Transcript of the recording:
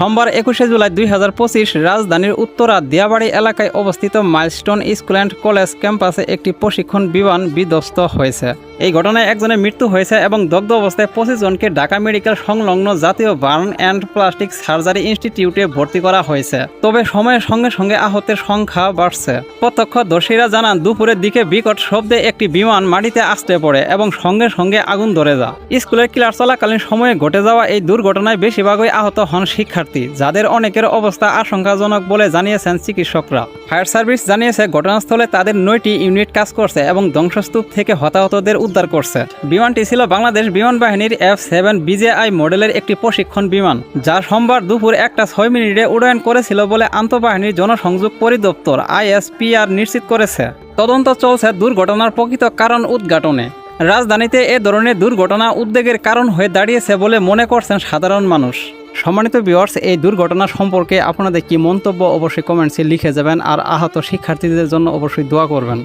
সোমবার একুশে জুলাই দুই হাজার পঁচিশ রাজধানীর উত্তরা দিয়াবাড়ি এলাকায় অবস্থিত মাইলস্টোন স্কুল অ্যান্ড কলেজ ক্যাম্পাসে একটি প্রশিক্ষণ বিমান বিধ্বস্ত হয়েছে। এই ঘটনায় একজনের মৃত্যু হয়েছে এবং দগ্ধ অবস্থায় পঁচিশ জনকে ঢাকা মেডিকেল সংলগ্ন জাতীয় বার্ন অ্যান্ড প্লাস্টিক সার্জারি ইনস্টিটিউটে ভর্তি করা হয়েছে। তবে সময়ের সঙ্গে সঙ্গে আহতের সংখ্যা বাড়ছে। প্রত্যক্ষদর্শীরা জানান, দুপুরের দিকে বিকট শব্দে একটি বিমান মাটিতে আসতে পড়ে এবং সঙ্গে সঙ্গে আগুন ধরে যায়। স্কুলের ক্লাস চলাকালীন সময়ে ঘটে যাওয়া এই দুর্ঘটনায় বেশিরভাগই আহত হন শিক্ষার্থী যাদের অনেকের অবস্থা আশঙ্কাজনক বলে জানিয়েছেন চিকিৎসকরা। ফায়ার সার্ভিস জানিয়েছে, ঘটনাস্থলে তাদের নয়টি ইউনিট কাজ করছে এবং ধ্বংসস্তূপ থেকে হতাহতদের উদ্ধার করছে। বিমানটি ছিল বাংলাদেশ বিমান বাহিনীর এফ সেভেন বিজেআই মডেলের একটি প্রশিক্ষণ বিমান, যা সোমবার দুপুর একটা ছয় মিনিটে উড্ডয়ন করেছিল বলে আন্তঃবাহিনীর জনসংযোগ পরিদপ্তর আইএসপিআর নিশ্চিত করেছে। তদন্ত চলছে দুর্ঘটনার প্রকৃত কারণ উদ্ঘাটনে। রাজধানীতে এ ধরনের দুর্ঘটনা উদ্বেগের কারণ হয়ে দাঁড়িয়েছে বলে মনে করছেন সাধারণ মানুষ। সম্মানিত ভিওয়ার্স এই দুর্ঘটনা সম্পর্কে আপনাদের কি মন্তব্য অবশ্যই কমেন্টসে লিখে যাবেন আর আহত শিক্ষার্থীদের জন্য অবশ্যই দোয়া করবেন।